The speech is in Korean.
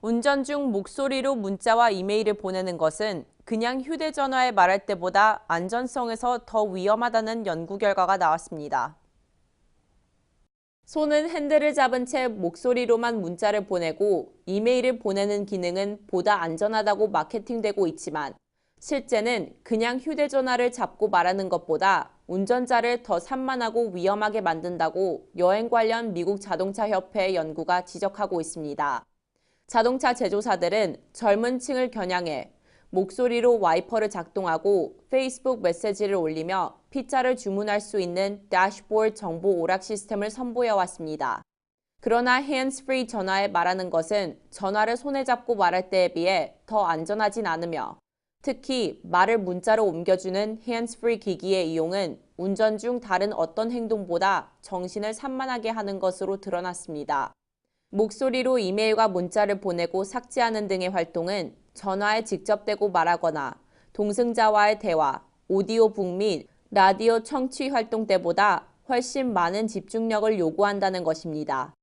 운전 중 목소리로 문자와 이메일을 보내는 것은 그냥 휴대전화에 말할 때보다 안전성에서 더 위험하다는 연구 결과가 나왔습니다. 손은 핸들을 잡은 채 목소리로만 문자를 보내고 이메일을 보내는 기능은 보다 안전하다고 마케팅되고 있지만 실제는 그냥 휴대전화를 잡고 말하는 것보다 운전자를 더 산만하고 위험하게 만든다고 여행 관련 미국 자동차 협회의 연구가 지적하고 있습니다. 자동차 제조사들은 젊은 층을 겨냥해 목소리로 와이퍼를 작동하고 페이스북 메시지를 올리며 피자를 주문할 수 있는 대시보드 정보 오락 시스템을 선보여 왔습니다. 그러나 핸즈프리 전화에 말하는 것은 전화를 손에 잡고 말할 때에 비해 더 안전하진 않으며 특히 말을 문자로 옮겨주는 핸즈프리 기기의 이용은 운전 중 다른 어떤 행동보다 정신을 산만하게 하는 것으로 드러났습니다. 목소리로 이메일과 문자를 보내고 삭제하는 등의 활동은 전화에 직접 대고 말하거나 동승자와의 대화, 오디오북 및 라디오 청취 활동 때보다 훨씬 많은 집중력을 요구한다는 것입니다.